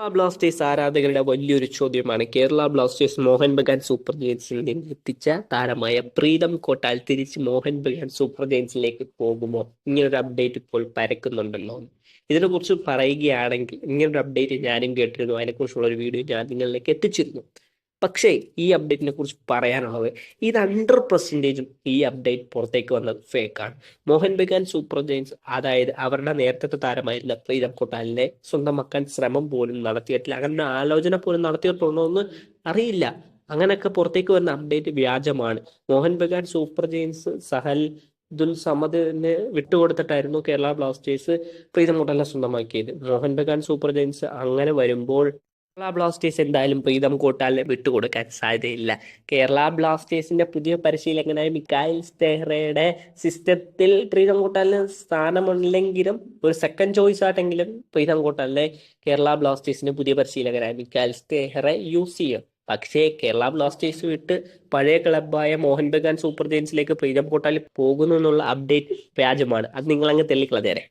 Kerala Blasters ആരാധകരുടെ വലിയൊരു ചോദ്യമാണ്. കേരള ബ്ലാസ്റ്റേഴ്സ് മോഹൻ ബഗാൻ സൂപ്പർ ജയൻസിൽ നിന്ന് എത്തിച്ച താരമായ പ്രീതം കോട്ടാൽ തിരിച്ച് മോഹൻ ബഗാൻ സൂപ്പർ ജയൻസിലേക്ക് പോകുമോ? ഇങ്ങനൊരു അപ്ഡേറ്റ് ഇപ്പോൾ പരക്കുന്നുണ്ടല്ലോ. ഇതിനെക്കുറിച്ച് പറയുകയാണെങ്കിൽ ഇങ്ങനൊരു അപ്ഡേറ്റ് ഞാനും കേട്ടിരുന്നു. അതിനെക്കുറിച്ചുള്ള ഒരു വീഡിയോ ഞാൻ നിങ്ങളിലേക്ക് എത്തിച്ചിരുന്നു. പക്ഷേ ഈ അപ്ഡേറ്റിനെ കുറിച്ച് പറയാനുള്ളത് ഇത് ഹൺഡ്രഡ് പെർസെന്റേജും ഈ അപ്ഡേറ്റ് പുറത്തേക്ക് വന്നത് ഫേക്കാണ് മോഹൻ ബഗാൻ സൂപ്പർ ജെയിൻസ് അതായത് അവരുടെ നേരത്തെ താരമായിരുന്ന പ്രീതം കൊട്ടാലിനെ സ്വന്തമാക്കാൻ ശ്രമം പോലും നടത്തിയിട്ടില്ല. അങ്ങനെ ആലോചന പോലും നടത്തിയിട്ടുണ്ടോ എന്ന് അറിയില്ല. അങ്ങനെയൊക്കെ പുറത്തേക്ക് വരുന്ന അപ്ഡേറ്റ് വ്യാജമാണ്. മോഹൻ ബഗാൻ സൂപ്പർ ജെയിൻസ് സഹൽ ദുൽ സമദിനെ വിട്ടുകൊടുത്തിട്ടായിരുന്നു കേരള ബ്ലാസ്റ്റേഴ്സ് പ്രീതം കൊട്ടാലിനെ സ്വന്തമാക്കിയത്. മോഹൻ ബഗാൻ സൂപ്പർ ജെയിൻസ് അങ്ങനെ വരുമ്പോൾ കേരള ബ്ലാസ്റ്റേഴ്സ് എന്തായാലും പ്രീതം കോട്ടാലിനെ വിട്ടുകൊടുക്കാൻ സാധ്യതയില്ല. കേരള ബ്ലാസ്റ്റേഴ്സിന്റെ പുതിയ പരിശീലകനായ മിക്കായിൽ സ്റ്റെഹ്റയുടെ സിസ്റ്റത്തിൽ പ്രീതം കോട്ടാലിന് സ്ഥാനമുണ്ടെങ്കിലും ഒരു സെക്കൻഡ് ചോയ്സ് ആയിട്ടെങ്കിലും പ്രീതം കോട്ടാലിനെ കേരള ബ്ലാസ്റ്റേഴ്സിന്റെ പുതിയ പരിശീലകനായ മിക്കായിൽ സ്റ്റെഹ്റെ യൂസ് ചെയ്യും. പക്ഷേ കേരള ബ്ലാസ്റ്റേഴ്സ് വിട്ട് പഴയ ക്ലബായ മോഹൻ ബഗാൻ സൂപ്പർ ജയൻസിലേക്ക് പ്രീതം കോട്ടാലി പോകുന്നു എന്നുള്ള അപ്ഡേറ്റ് വ്യാജമാണ്. അത് നിങ്ങൾ അങ്ങ് തെള്ളിക്കളതേരെ